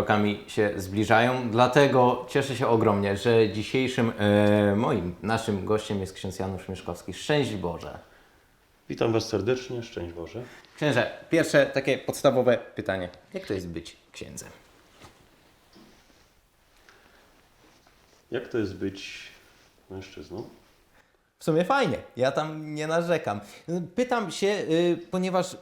krokami się zbliżają, dlatego cieszę się ogromnie, że dzisiejszym e, moim, naszym gościem jest ksiądz Janusz Mieszkowski. Szczęść Boże. Witam Was serdecznie, szczęść Boże. Księże, pierwsze takie podstawowe pytanie. Jak to jest być księdzem? Jak to jest być mężczyzną? W sumie fajnie, ja tam nie narzekam. Pytam się, y, ponieważ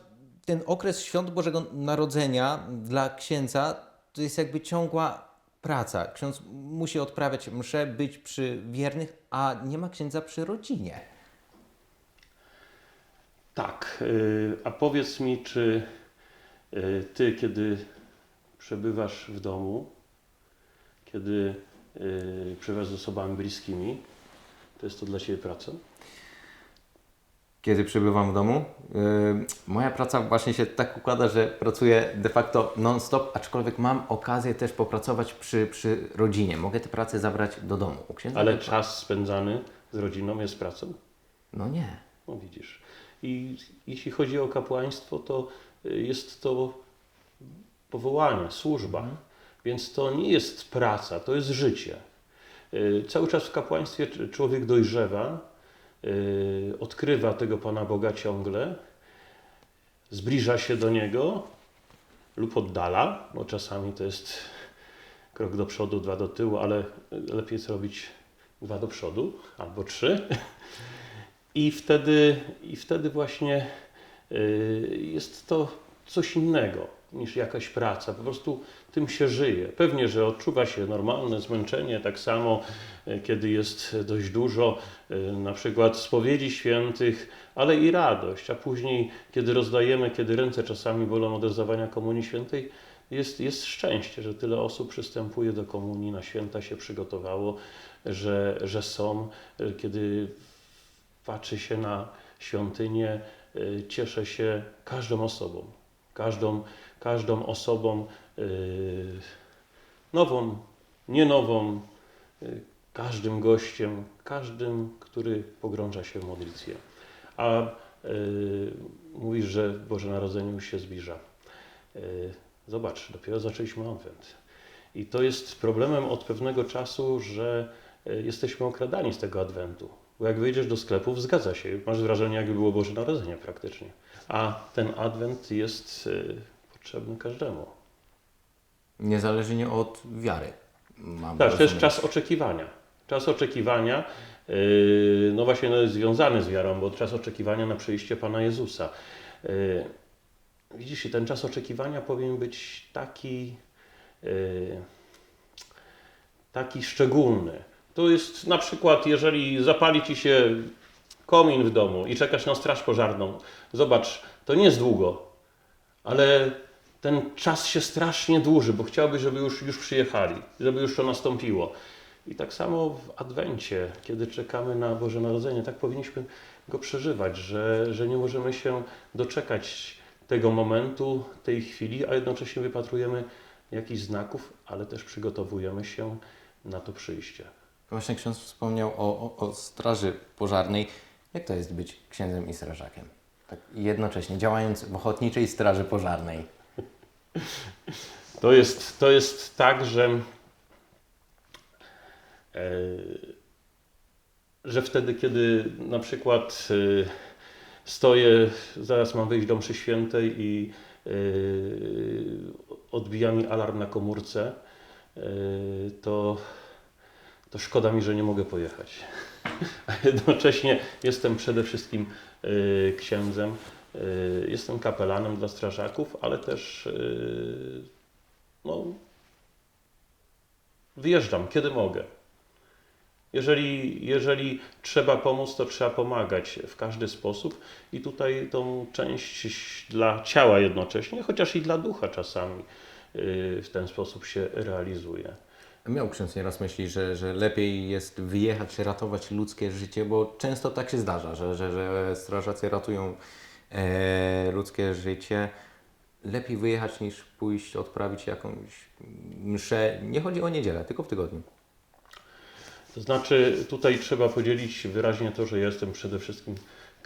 ten okres świąt Bożego Narodzenia dla księdza to jest jakby ciągła praca. Ksiądz musi odprawiać mszę, być przy wiernych, a nie ma księdza przy rodzinie. Tak, y, a powiedz mi, czy y, Ty, kiedy przebywasz w domu, kiedy y, przebywasz z osobami bliskimi, to jest to dla Ciebie praca? Kiedy przybywam w domu, y, moja praca właśnie się tak układa, że pracuję de facto non-stop, aczkolwiek mam okazję też popracować przy, przy rodzinie. Mogę tę pracę zabrać do domu. Ale czas spędzany z rodziną jest pracą? No nie. No widzisz. I jeśli chodzi o kapłaństwo, to jest to powołanie, służba. Więc to nie jest praca, to jest życie. Y, Cały czas w kapłaństwie człowiek dojrzewa, odkrywa tego Pana Boga ciągle, zbliża się do Niego lub oddala, bo czasami to jest krok do przodu, dwa do tyłu, ale lepiej jest robić dwa do przodu albo trzy. I wtedy, I wtedy właśnie y, jest to coś innego niż jakaś praca. Po prostu tym się żyje. Pewnie, że odczuwa się normalne zmęczenie, tak samo y, kiedy jest dość dużo y, na przykład spowiedzi świętych, ale i radość. A później, kiedy rozdajemy, kiedy ręce czasami bolą od rozdawania Komunii Świętej, jest, jest szczęście, że tyle osób przystępuje do komunii, na święta się przygotowało, że, że są, y, kiedy patrzy się na świątynię, cieszę się każdą osobą, każdą, każdą osobą y, nową, nie nową, y, każdym gościem, każdym, który pogrąża się w modlitwie. A y, mówisz, że Boże Narodzenie już się zbliża. Zobacz, dopiero zaczęliśmy Adwent. I to jest problemem od pewnego czasu, że jesteśmy okradani z tego Adwentu. Bo jak wyjdziesz do sklepów, zgadza się, masz wrażenie, jakby było Boże Narodzenie praktycznie. A ten Adwent jest potrzebny każdemu. Niezależnie od wiary. Mam Tak, to jest czas oczekiwania. Czas oczekiwania, yy, no właśnie no jest związany z wiarą, bo czas oczekiwania na przyjście Pana Jezusa. Yy, Widzisz, ten czas oczekiwania powinien być taki, yy, taki szczególny. To jest na przykład, jeżeli zapali Ci się komin w domu i czekasz na straż pożarną. Zobacz, to nie jest długo, ale ten czas się strasznie dłuży, bo chciałbyś, żeby już, już przyjechali, żeby już to nastąpiło. I tak samo w Adwencie, kiedy czekamy na Boże Narodzenie, tak powinniśmy go przeżywać, że, że nie możemy się doczekać tego momentu, tej chwili, a jednocześnie wypatrujemy jakichś znaków, ale też przygotowujemy się na to przyjście. Właśnie ksiądz wspomniał o, o, o straży pożarnej. Jak to jest być księdzem i strażakiem? Tak jednocześnie, działając w ochotniczej straży pożarnej. To jest, to jest tak, że, e, że wtedy, kiedy na przykład e, stoję, zaraz mam wyjść do mszy świętej i e, odbija mi alarm na komórce, to, to szkoda mi, że nie mogę pojechać. A jednocześnie jestem przede wszystkim księdzem, jestem kapelanem dla strażaków, ale też e, no, wyjeżdżam, kiedy mogę. Jeżeli, jeżeli trzeba pomóc, to trzeba pomagać w każdy sposób i tutaj tą część dla ciała jednocześnie, chociaż i dla ducha czasami yy, w ten sposób się realizuje. Miał ksiądz nieraz myśli, że, że lepiej jest wyjechać, ratować ludzkie życie, bo często tak się zdarza, że, że, że strażacy ratują e, ludzkie życie. Lepiej wyjechać niż pójść odprawić jakąś mszę. Nie chodzi o niedzielę, tylko w tygodniu. To znaczy, tutaj trzeba podzielić wyraźnie to, że jestem przede wszystkim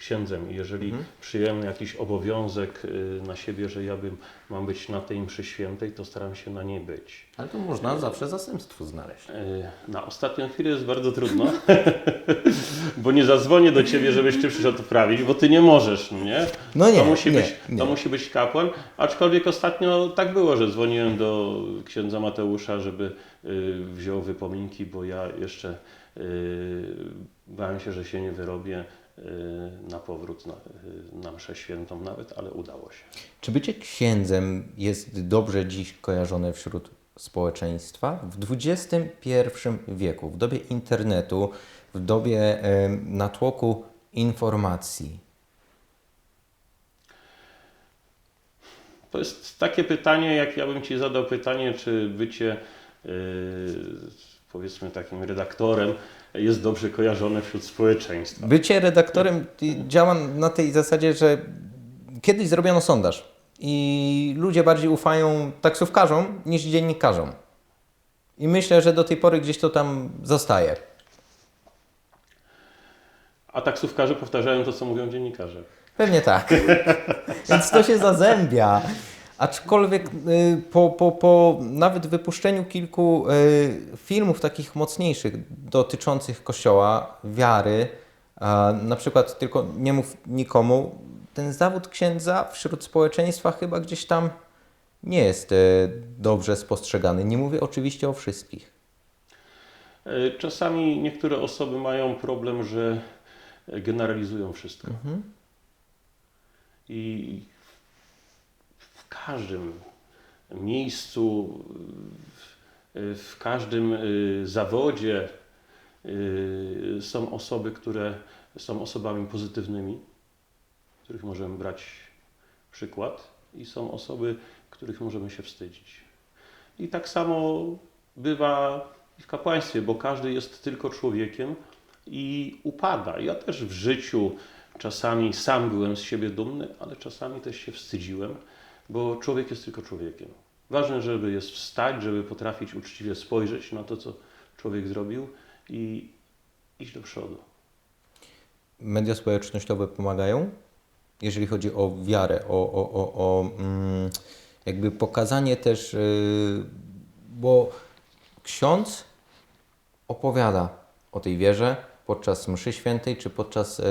księdzem i jeżeli przyjemny jakiś obowiązek y, na siebie, że ja bym, mam być na tej mszy świętej, to staram się na niej być. Ale to można zawsze zastępstwo znaleźć. Y, Na ostatnią chwilę jest bardzo trudno, bo nie zadzwonię do Ciebie, żebyś Ty przyszedł poprawić, bo Ty nie możesz, no nie? No nie, to musi, nie, być, nie. to musi być kapłan, aczkolwiek ostatnio tak było, że dzwoniłem do księdza Mateusza, żeby y, wziął wypominki, bo ja jeszcze y, bałem się, że się nie wyrobię y, na powrót na, y, na mszę świętą nawet, ale udało się. Czy bycie księdzem jest dobrze dziś kojarzone wśród społeczeństwa? W XXI wieku, w dobie internetu, w dobie em, natłoku informacji, To jest takie pytanie, jak ja bym Ci zadał pytanie, czy bycie yy, powiedzmy takim redaktorem jest dobrze kojarzone wśród społeczeństwa. Bycie redaktorem działa na tej zasadzie, że kiedyś zrobiono sondaż i ludzie bardziej ufają taksówkarzom niż dziennikarzom. I myślę, że do tej pory gdzieś to tam zostaje. A taksówkarze powtarzają to, co mówią dziennikarze. Pewnie tak. Więc to się zazębia. Aczkolwiek y, po, po, po nawet wypuszczeniu kilku y, filmów takich mocniejszych dotyczących Kościoła, wiary, na przykład tylko nie mów nikomu, ten zawód księdza wśród społeczeństwa chyba gdzieś tam nie jest y, dobrze spostrzegany. Nie mówię oczywiście o wszystkich. Yy, Czasami niektóre osoby mają problem, że generalizują wszystko. I w każdym miejscu, w- każdym y, zawodzie y, są osoby, które są osobami pozytywnymi, których możemy brać przykład, i są osoby, których możemy się wstydzić. I tak samo bywa w kapłaństwie, bo każdy jest tylko człowiekiem i upada. Ja też w życiu czasami sam byłem z siebie dumny, ale czasami też się wstydziłem, bo człowiek jest tylko człowiekiem. Ważne, żeby jest wstać, żeby potrafić uczciwie spojrzeć na to, co człowiek zrobił i iść do przodu. Media społecznościowe pomagają, jeżeli chodzi o wiarę, o, o, o, o mm, jakby pokazanie też, yy, bo ksiądz opowiada o tej wierze podczas mszy świętej, czy podczas yy,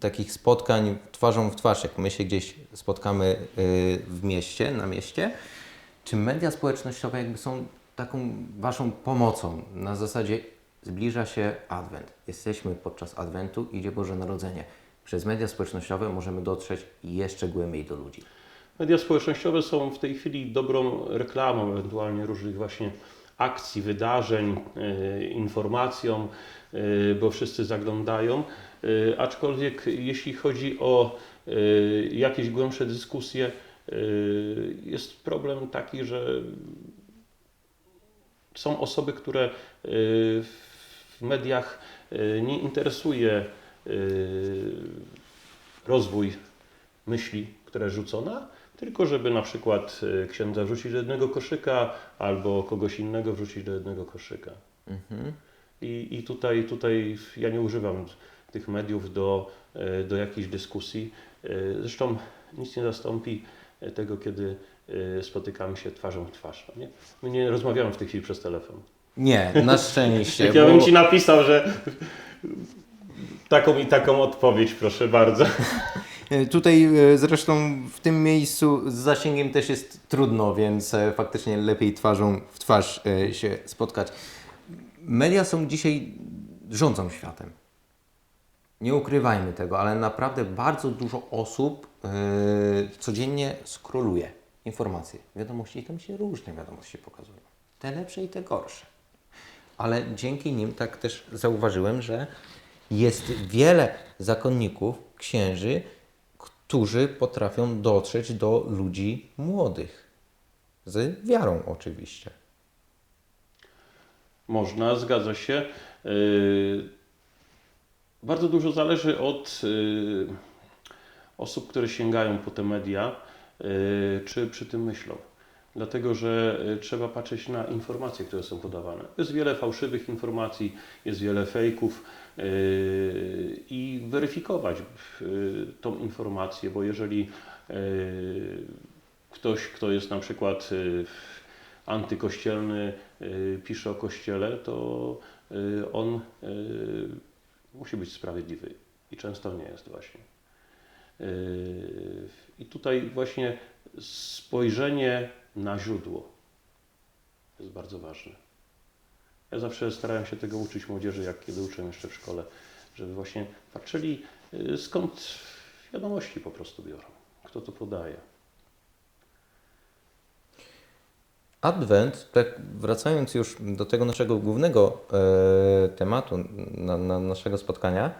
takich spotkań twarzą w twarz, jak my się gdzieś spotkamy yy, w mieście, na mieście. Czy media społecznościowe jakby są taką waszą pomocą na zasadzie zbliża się Adwent. Jesteśmy podczas Adwentu, idzie Boże Narodzenie. Przez media społecznościowe możemy dotrzeć jeszcze głębiej do ludzi. Media społecznościowe są w tej chwili dobrą reklamą, ewentualnie różnych właśnie akcji, wydarzeń, e, informacją, e, bo wszyscy zaglądają. E, aczkolwiek jeśli chodzi o jakieś głębsze dyskusje, jest problem taki, że są osoby, które w mediach nie interesuje rozwój myśli, które rzucona, tylko żeby na przykład e, księdza wrzucić do jednego koszyka albo kogoś innego wrzucić do jednego koszyka. I, i tutaj, tutaj ja nie używam tych mediów do, e, do jakiejś dyskusji. E, Zresztą nic nie zastąpi tego, kiedy spotykamy się twarzą w twarz. No nie? My nie rozmawiamy w tej chwili przez telefon. Nie, na szczęście. Jak ja bym Ci napisał, że taką i taką odpowiedź, proszę bardzo. E, Tutaj e, zresztą w tym miejscu z zasięgiem też jest trudno, więc e, faktycznie lepiej twarzą w twarz się spotkać. Media są dzisiaj rządzą światem. Nie ukrywajmy tego, ale naprawdę bardzo dużo osób codziennie skroluje informacje, wiadomości i tam się różne wiadomości pokazują. Te lepsze i te gorsze. Ale dzięki nim tak też zauważyłem, że jest wiele zakonników, księży, którzy potrafią dotrzeć do ludzi młodych. Z wiarą oczywiście. Można, zgadza się. Yy, Bardzo dużo zależy od yy, osób, które sięgają po te media, yy, czy przy tym myślą. Dlatego że y, trzeba patrzeć na informacje, które są podawane. Jest wiele fałszywych informacji, jest wiele fejków y, i weryfikować y, tą informację, bo jeżeli ktoś, kto jest na przykład antykościelny, pisze o kościele, to on musi być sprawiedliwy i często nie jest właśnie. I tutaj właśnie spojrzenie na źródło jest bardzo ważne. Ja zawsze starałem się tego uczyć młodzieży, jak kiedy uczyłem jeszcze w szkole, żeby właśnie patrzyli y, skąd wiadomości po prostu biorą, kto to podaje. Adwent, tak wracając już do tego naszego głównego e, tematu, na, na naszego spotkania,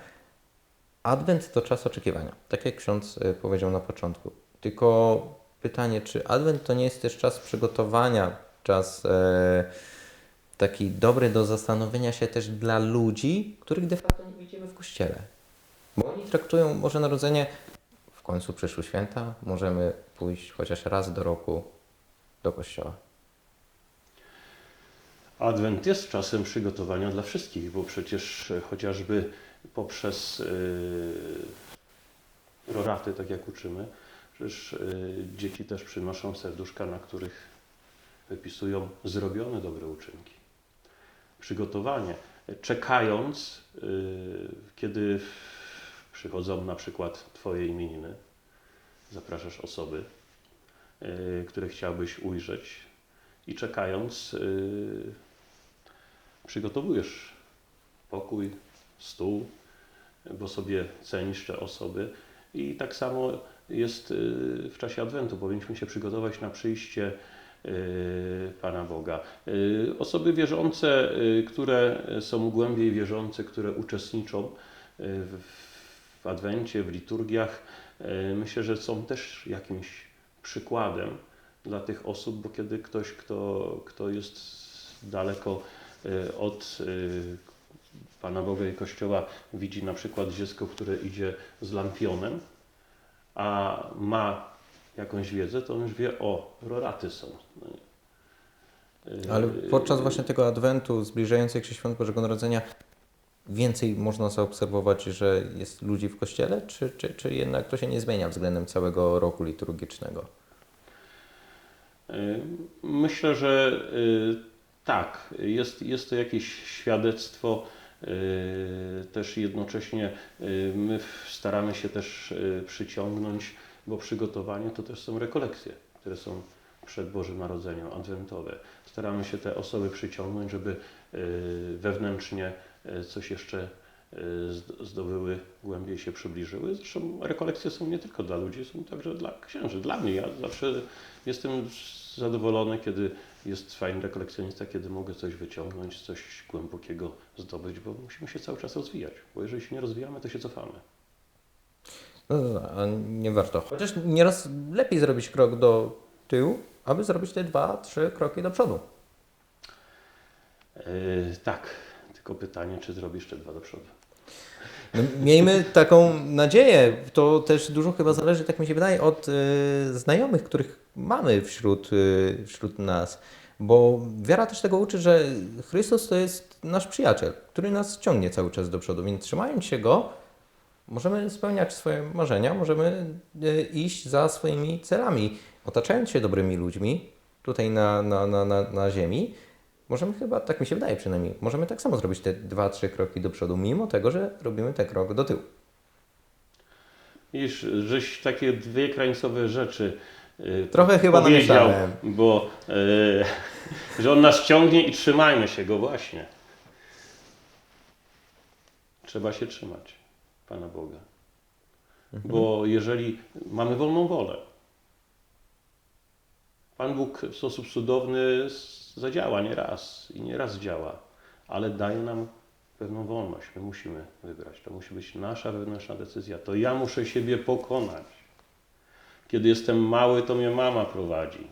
Adwent to czas oczekiwania, tak jak ksiądz e, powiedział na początku. Tylko pytanie, czy Adwent to nie jest też czas przygotowania, czas e, taki dobry do zastanowienia się też dla ludzi, których de facto nie widzimy w kościele. Bo oni traktują Boże Narodzenie, w końcu przyszły święta, możemy pójść chociaż raz do roku do kościoła. Adwent jest czasem przygotowania dla wszystkich, bo przecież e, chociażby poprzez yy, roraty, tak jak uczymy, przecież yy, dzieci też przynoszą serduszka, na których wypisują zrobione dobre uczynki. Przygotowanie, czekając, yy, kiedy przychodzą na przykład Twoje imieniny, zapraszasz osoby, yy, które chciałbyś ujrzeć i czekając, przygotowujesz pokój, stół, bo sobie cenisz te osoby. I tak samo jest yy, w czasie Adwentu. Powinniśmy się przygotować na przyjście yy, Pana Boga. Yy, Osoby wierzące, które są głębiej wierzące, które uczestniczą w, Adwencie, w liturgiach, myślę, że są też jakimś przykładem dla tych osób, bo kiedy ktoś, kto, kto jest daleko y, od y, Pana Boga i Kościoła, widzi na przykład dziecko, które idzie z lampionem, a ma jakąś wiedzę, to on już wie, o, roraty są. No. Y, Ale podczas właśnie tego adwentu, zbliżających się świąt Bożego Narodzenia, więcej można zaobserwować, że jest ludzi w kościele, czy, czy, czy jednak to się nie zmienia względem całego roku liturgicznego? Y, Myślę, że y, tak, jest, jest to jakieś świadectwo. Y, Też jednocześnie y, my staramy się też y, przyciągnąć, bo przygotowanie to też są rekolekcje, które są przed Bożym Narodzeniem, adwentowe. Staramy się te osoby przyciągnąć, żeby wewnętrznie coś jeszcze zd- zdobyły, głębiej się przybliżyły. Zresztą rekolekcje są nie tylko dla ludzi, są także dla księży. Dla mnie ja zawsze jestem zadowolony, kiedy jest fajny rekolekcjonista, kiedy mogę coś wyciągnąć, coś głębokiego zdobyć, bo musimy się cały czas rozwijać. Bo jeżeli się nie rozwijamy, to się cofamy. No, no, no, nie warto. Chociaż nieraz lepiej zrobić krok do tyłu, aby zrobić te dwa, trzy kroki do przodu. Yy, tak, tylko pytanie, czy zrobisz jeszcze dwa do przodu. No, miejmy taką nadzieję. To też dużo chyba zależy, tak mi się wydaje, od y, znajomych, których mamy wśród, y, wśród nas. Bo wiara też tego uczy, że Chrystus to jest nasz przyjaciel, który nas ciągnie cały czas do przodu. Więc trzymając się Go, możemy spełniać swoje marzenia, możemy y, iść za swoimi celami. Otaczając się dobrymi ludźmi tutaj na, na, na, na, na ziemi, możemy chyba, tak mi się wydaje przynajmniej, możemy tak samo zrobić te dwa, trzy kroki do przodu, mimo tego, że robimy ten krok do tyłu. Widzisz, żeś takie dwie krańcowe rzeczy yy, Trochę chyba powiedział, bo yy, że on nas ciągnie i trzymajmy się go właśnie. Trzeba się trzymać Pana Boga. Bo jeżeli mamy wolną wolę, Pan Bóg w sposób cudowny zadziała nie raz i nie raz działa, ale daje nam pewną wolność. My musimy wybrać. To musi być nasza wewnętrzna decyzja. To ja muszę siebie pokonać. Kiedy jestem mały, to mnie mama prowadzi.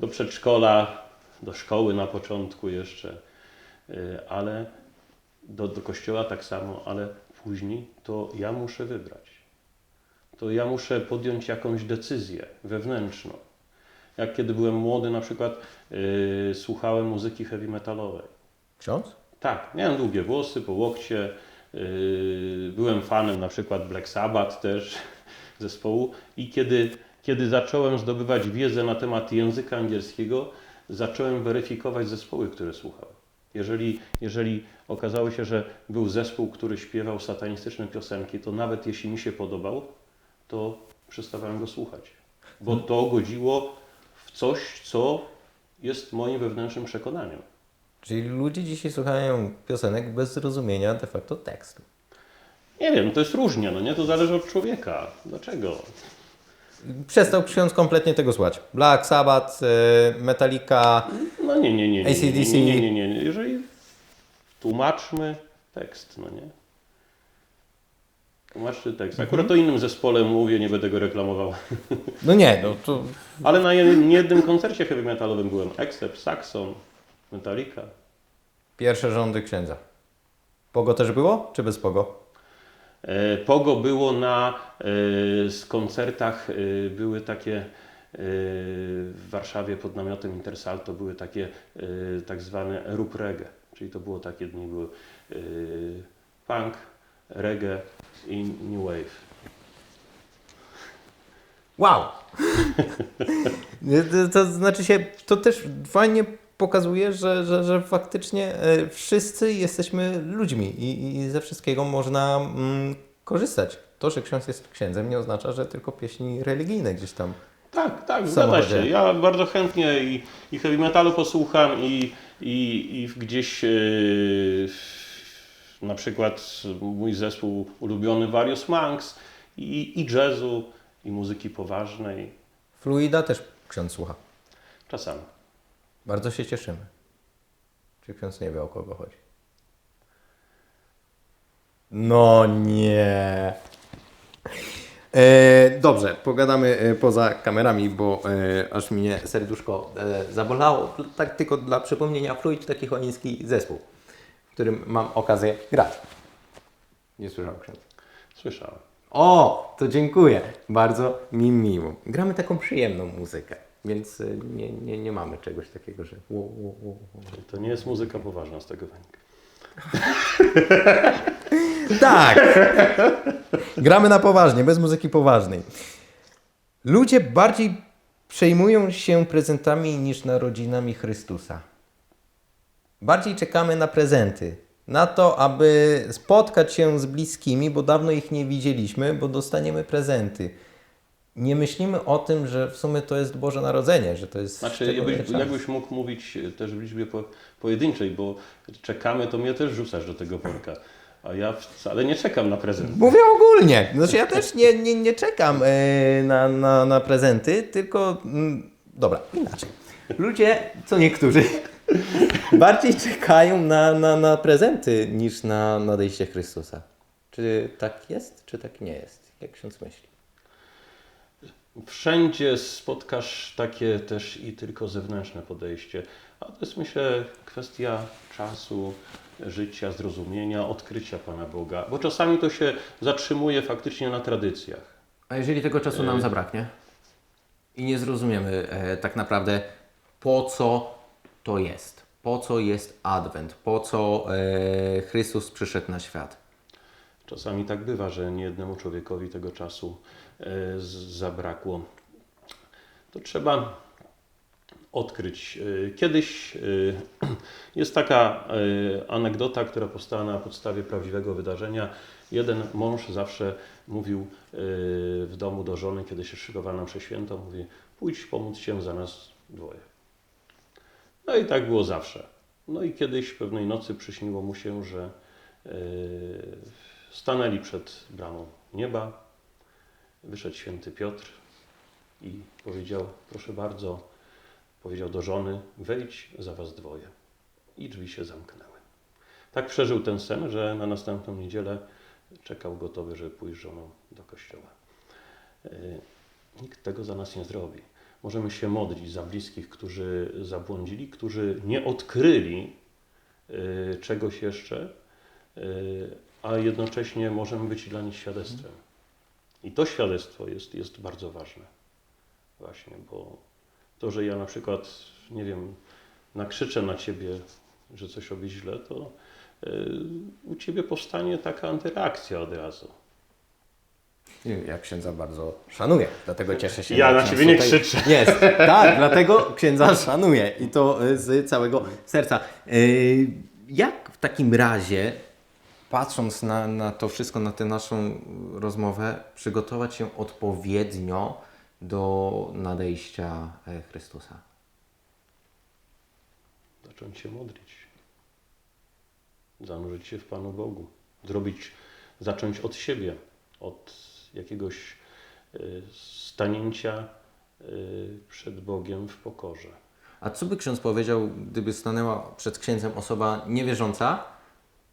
Do przedszkola, do szkoły na początku jeszcze, y, ale do, do kościoła tak samo, ale później to ja muszę wybrać. To ja muszę podjąć jakąś decyzję wewnętrzną. Jak kiedy byłem młody na przykład yy, słuchałem muzyki heavy metalowej. Ksiądz? Tak, miałem długie włosy po łokcie. Yy, byłem fanem na przykład Black Sabbath też zespołu i kiedy, kiedy zacząłem zdobywać wiedzę na temat języka angielskiego, zacząłem weryfikować zespoły, które słuchałem. Jeżeli, jeżeli okazało się, że był zespół, który śpiewał satanistyczne piosenki, to nawet jeśli mi się podobał, to przestawałem go słuchać. Bo to godziło coś, co jest moim wewnętrznym przekonaniem. Czyli ludzie dzisiaj słuchają piosenek bez zrozumienia de facto tekstu. Nie wiem, to jest różnie, no nie? To zależy od człowieka. Dlaczego? Przestał ksiądz kompletnie tego słuchać. Black Sabbath, y, Metallica. No nie, nie, nie. nie, AC/DC. Nie, nie, nie, nie, nie. Jeżeli tłumaczmy tekst, no nie? Tłumaczmy tekst. Akurat o innym zespole mówię, nie będę go reklamował. No nie, no to Ale na jednym, jednym koncercie heavy metalowym byłem. Accept, Saxon, Metallica. pierwsze rządy księdza. Pogo też było, czy bez pogo? E, Pogo było na e, z koncertach, e, były takie e, w Warszawie pod namiotem Intersalto były takie e, tak zwane rub reggae, czyli to było takie dni, były e, punk, reggae i new wave. Wow! To, to znaczy się, to też fajnie pokazuje, że, że, że faktycznie e, wszyscy jesteśmy ludźmi i, i ze wszystkiego można mm, korzystać. To, że ksiądz jest księdzem nie oznacza, że tylko pieśni religijne gdzieś tam. Tak, tak, zgadza się. Ja bardzo chętnie i, i heavy metalu posłucham i, i, i gdzieś e, na przykład mój zespół ulubiony Various Monks i, i jazzu i muzyki poważnej Fluida też ksiądz słucha. czasami. Bardzo się cieszymy. Czy ksiądz nie wie o kogo chodzi? No nie. E, dobrze, pogadamy e, poza kamerami, bo e, aż mnie serduszko e, zabolało. Tak tylko dla przypomnienia, Fluid taki choiński zespół, którym mam okazję grać. Nie słyszał ksiądz. Słyszałem. O, to dziękuję. Bardzo mi miło. Gramy taką przyjemną muzykę, więc e, nie, nie, nie mamy czegoś takiego, że. wo, wo, wo, wo. To nie jest muzyka poważna z tego wynika. Tak! Gramy na poważnie, bez muzyki poważnej. Ludzie bardziej przejmują się prezentami niż narodzinami Chrystusa. Bardziej czekamy na prezenty. Na to, aby spotkać się z bliskimi, bo dawno ich nie widzieliśmy, bo dostaniemy prezenty. Nie myślimy o tym, że w sumie to jest Boże Narodzenie, że to jest. Znaczy, jakbyś, jakbyś mógł mówić e, też w liczbie po, pojedynczej, bo czekamy, to mnie też rzucasz do tego worka. A ja wcale nie czekam na prezent. Mówię ogólnie. Znaczy ja też nie, nie, nie czekam e, na, na, na prezenty, tylko. Mm, dobra, inaczej. Ludzie, co niektórzy, bardziej czekają na, na, na prezenty niż na nadejście Chrystusa. Czy tak jest, czy tak nie jest? Jak ksiądz myśli? Wszędzie spotkasz takie też i tylko zewnętrzne podejście. A to jest myślę kwestia czasu, życia, zrozumienia, odkrycia Pana Boga. Bo czasami to się zatrzymuje faktycznie na tradycjach. A jeżeli tego czasu nam zabraknie i nie zrozumiemy e, tak naprawdę, po co to jest, po co jest Adwent, po co e, Chrystus przyszedł na świat. Czasami tak bywa, że niejednemu człowiekowi tego czasu e, zabrakło. To trzeba odkryć. E, Kiedyś e, jest taka e, anegdota, która powstała na podstawie prawdziwego wydarzenia. Jeden mąż zawsze mówił w domu do żony, kiedy się szykowano na mszę świętą, mówi pójdź pomóc się za nas dwoje. No i tak było zawsze. No i kiedyś pewnej nocy przyśniło mu się, że e, stanęli przed bramą nieba. Wyszedł święty Piotr i powiedział: Proszę bardzo, powiedział do żony: Wejdź za was dwoje. I drzwi się zamknęły. Tak przeżył ten sen, że na następną niedzielę czekał gotowy, żeby pójść z żoną do kościoła. E, Nikt tego za nas nie zrobi. Możemy się modlić za bliskich, którzy zabłądzili, którzy nie odkryli e, czegoś jeszcze, e, a jednocześnie możemy być dla nich świadectwem. I to świadectwo jest, jest bardzo ważne. Właśnie, bo To, że ja na przykład, nie wiem, nakrzyczę na ciebie, że coś robisz źle, to y, u ciebie powstanie taka antyreakcja od razu. Ja księdza bardzo szanuję, dlatego cieszę się. Ja na ciebie nie krzyczę. Jest, tak, dlatego księdza szanuję i to z całego serca. Y, Jak w takim razie, patrząc na, na to wszystko, na tę naszą rozmowę, przygotować się odpowiednio do nadejścia e, Chrystusa? Zacząć się modlić. Zanurzyć się w Panu Bogu. Zrobić, zacząć od siebie, od jakiegoś y, stanięcia y, przed Bogiem w pokorze. A co by ksiądz powiedział, gdyby stanęła przed księdzem osoba niewierząca,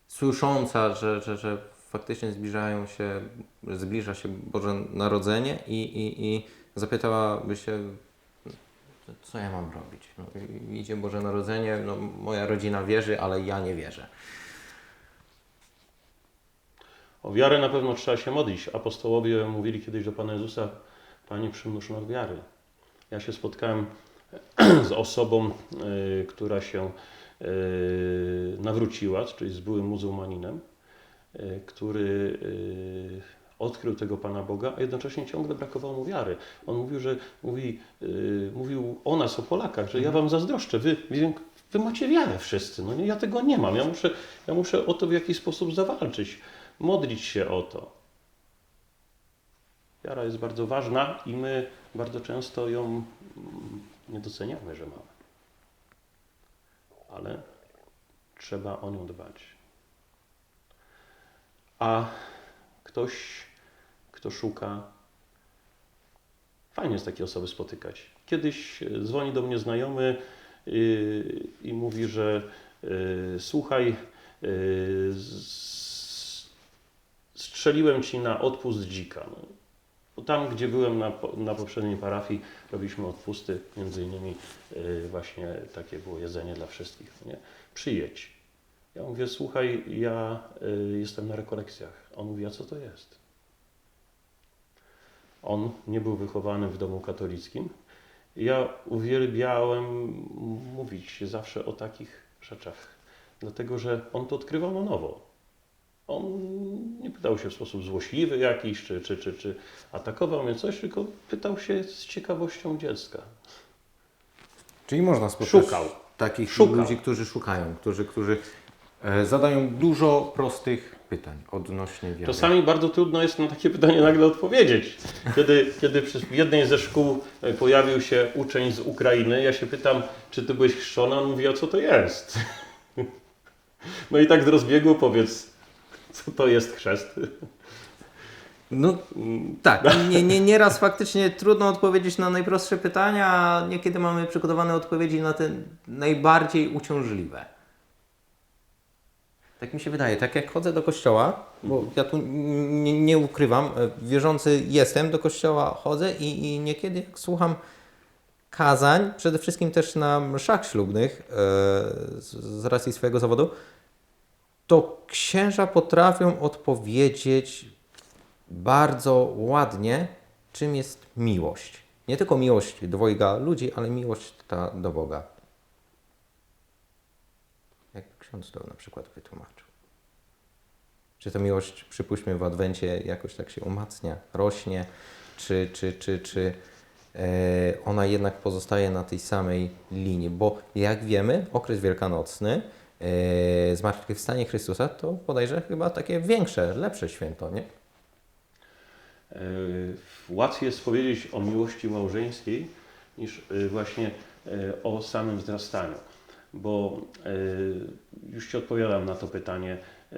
słysząca, że, że, że faktycznie zbliżają się, zbliża się Boże Narodzenie i, i, i zapytałaby się, co ja mam robić? No, idzie Boże Narodzenie, no, moja rodzina wierzy, ale ja nie wierzę. O wiarę na pewno trzeba się modlić. Apostołowie mówili kiedyś do Pana Jezusa, Panie przymnóż nas wiary. Ja się spotkałem z osobą, y, która się y, nawróciła, czyli z byłym muzułmaninem, y, który odkrył tego Pana Boga, a jednocześnie ciągle brakowało mu wiary. On mówił, że mówi, mówił o nas, o Polakach, że ja wam zazdroszczę, wy, wy, wy macie wiarę wszyscy, no nie, ja tego nie mam, ja muszę, ja muszę o to w jakiś sposób zawalczyć, modlić się o to. Wiara jest bardzo ważna i my bardzo często ją mm, nie doceniamy, że mamy. Ale trzeba o nią dbać. A ktoś, kto szuka, fajnie jest takie osoby spotykać. Kiedyś e, dzwoni do mnie znajomy yy, i mówi, że yy, słuchaj, z- strzeliłem ci na odpust dzika. No, tam, gdzie byłem na, na poprzedniej parafii, robiliśmy odpusty, między innymi yy, właśnie takie było jedzenie dla wszystkich. no Nie? Przyjedź. Ja mówię, słuchaj, ja y, jestem na rekolekcjach. On mówi, a co to jest? On nie był wychowany w domu katolickim. Ja uwielbiałem mówić zawsze o takich rzeczach, dlatego że on to odkrywał na nowo. On nie pytał się w sposób złośliwy jakiś, czy, czy, czy, czy atakował mnie coś, tylko pytał się z ciekawością dziecka. Czyli można spotkać Szukał. takich Szukał. ludzi, którzy szukają, którzy, którzy e, zadają dużo prostych pytań odnośnie wiary. Czasami bardzo trudno jest na takie pytanie nagle odpowiedzieć. Kiedy, kiedy przy- w jednej ze szkół e, pojawił się uczeń z Ukrainy, ja się pytam, czy ty byłeś chrzczony? On mówi, a co to jest? No i tak z rozbiegu powiedz, co to jest chrzest? No tak, nie, nie, nieraz faktycznie trudno odpowiedzieć na najprostsze pytania, a niekiedy mamy przygotowane odpowiedzi na te najbardziej uciążliwe. Tak mi się wydaje, tak jak chodzę do kościoła, bo ja tu nie, nie ukrywam, wierzący jestem, do kościoła chodzę i, i niekiedy jak słucham kazań, przede wszystkim też na mszach ślubnych e, z, z racji swojego zawodu, to księża potrafią odpowiedzieć bardzo ładnie, czym jest miłość. Nie tylko miłość dwojga ludzi, ale miłość ta do Boga. Jak ksiądz to na przykład wytłumaczył. Czy ta miłość, przypuśćmy, w Adwencie jakoś tak się umacnia, rośnie, czy, czy, czy, czy e, ona jednak pozostaje na tej samej linii? Bo jak wiemy, okres wielkanocny, zmartwychwstanie Chrystusa to bodajże chyba takie większe, lepsze święto, nie? E, Łatwiej jest powiedzieć o miłości małżeńskiej niż e, właśnie e, o samym wzrastaniu. Bo e, już Ci odpowiadam na to pytanie. E,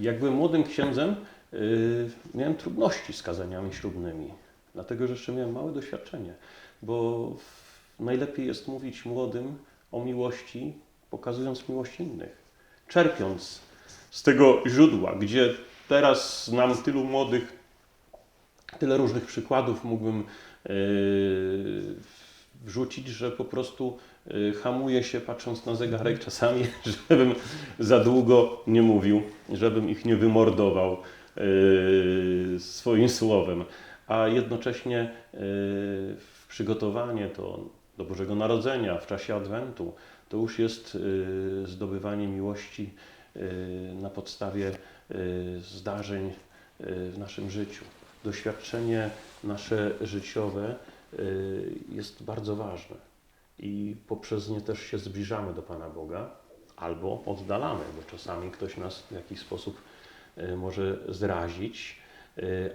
Jak byłem młodym księdzem, e, miałem trudności z kazaniami ślubnymi, dlatego że jeszcze miałem małe doświadczenie. Bo najlepiej jest mówić młodym o miłości, pokazując miłość innych, czerpiąc z tego źródła, gdzie teraz znam tylu młodych tyle różnych przykładów mógłbym yy, wrzucić, że po prostu yy, hamuję się patrząc na zegarek czasami, żebym za długo nie mówił, żebym ich nie wymordował yy, swoim słowem. A jednocześnie yy, przygotowanie to do Bożego Narodzenia, w czasie Adwentu, to już jest y, zdobywanie miłości y, na podstawie y, zdarzeń w naszym życiu. Doświadczenie nasze życiowe jest bardzo ważne i poprzez nie też się zbliżamy do Pana Boga albo oddalamy, bo czasami ktoś nas w jakiś sposób może zrazić,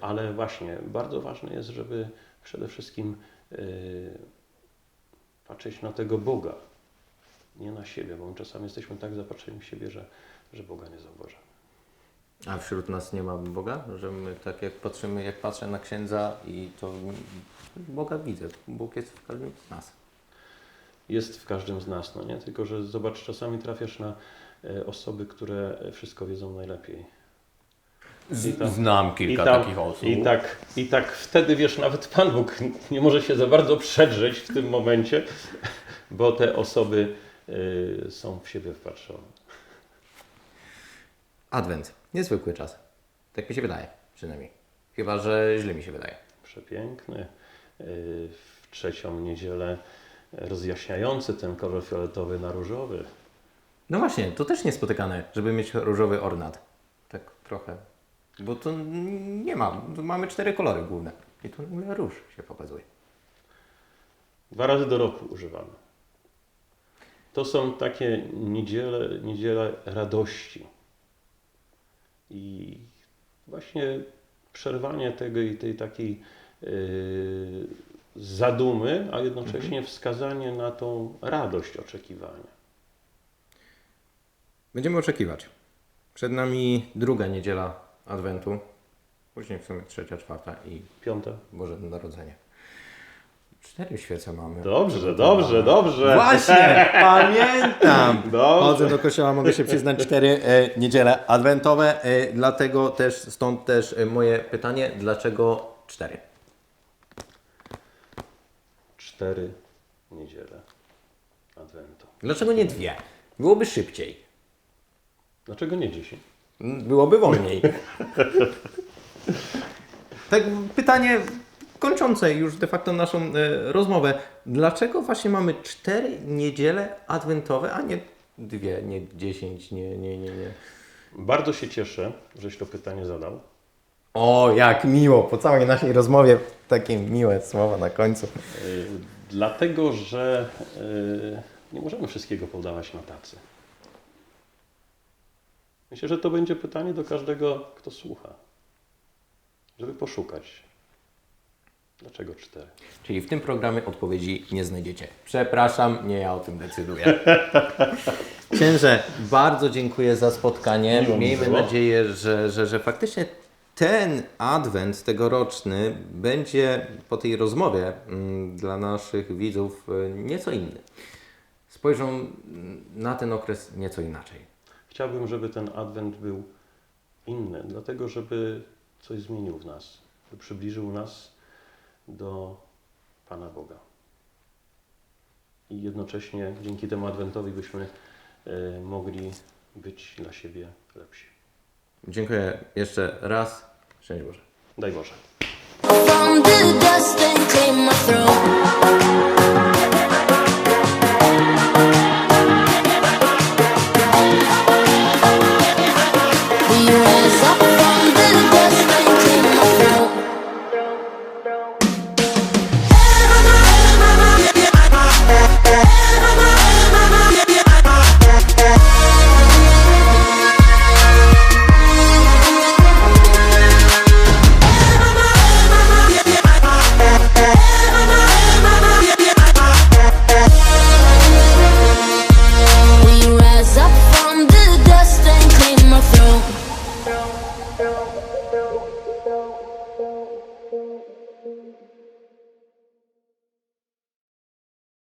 ale właśnie bardzo ważne jest, żeby przede wszystkim patrzeć na tego Boga, nie na siebie, bo my czasami jesteśmy tak zapatrzeni w siebie, że, że Boga nie zauważamy. A wśród nas nie ma Boga? Że my tak jak patrzymy, jak patrzę na księdza i to Boga widzę. Bóg jest w każdym z nas. Jest w każdym z nas, no nie? Tylko, że zobacz, czasami trafiasz na e, osoby, które wszystko wiedzą najlepiej. I tam- Znam I tam- I tak, I tak wtedy, wiesz, nawet Pan Bóg nie może się za bardzo przedrzeć w tym momencie, bo te osoby są w siebie wpatrzone. Adwent. Niezwykły czas. Tak mi się wydaje, przynajmniej. Chyba, że źle mi się wydaje. Przepiękny. Y, w trzecią niedzielę rozjaśniający ten kolor fioletowy na różowy. No właśnie, to też niespotykane, żeby mieć różowy ornat. Tak trochę. Bo to nie ma. Mamy cztery kolory główne. I tu róż się pokazuje. Dwa razy do roku używamy. To są takie niedziele, niedziele radości. I właśnie przerwanie tego i tej takiej yy, zadumy, a jednocześnie wskazanie na tą radość oczekiwania. Będziemy oczekiwać. Przed nami druga niedziela Adwentu. Później w sumie trzecia, czwarta i Piąte. Boże Narodzenie. Cztery świece mamy. Dobrze, dobrze, dobrze. Właśnie, pamiętam. Dobrze. Chodzę do kościoła, mogę się przyznać, cztery e, niedziele adwentowe, e, dlatego też, stąd też e, moje pytanie, dlaczego cztery? Cztery niedziele Adwentu. Dlaczego nie dwie? Byłoby szybciej. Dlaczego nie dziesięć? Byłoby wolniej. tak, pytanie kończące już de facto naszą e, rozmowę. Dlaczego właśnie mamy cztery niedziele adwentowe, a nie dwie, nie dziesięć, nie, nie, nie, nie. Bardzo się cieszę, żeś to pytanie zadał. O, jak miło, po całej naszej rozmowie takie miłe słowa na końcu. Y, Dlatego, że y, nie możemy wszystkiego podawać na tacy. Myślę, że to będzie pytanie do każdego, kto słucha. Żeby poszukać. Dlaczego cztery? Czyli w tym programie odpowiedzi nie znajdziecie. Przepraszam, nie ja o tym decyduję. Księże, bardzo dziękuję za spotkanie. Miło mi Miejmy było. nadzieję, że, że, że faktycznie ten adwent tegoroczny będzie po tej rozmowie mm, dla naszych widzów y, nieco inny. Spojrzą mm, na ten okres nieco inaczej. Chciałbym, żeby ten adwent był inny, dlatego żeby coś zmienił w nas, by przybliżył nas do Pana Boga. I jednocześnie dzięki temu adwentowi byśmy y, mogli być dla siebie lepsi. Dziękuję jeszcze raz. Szczęść Boże. Daj Boże.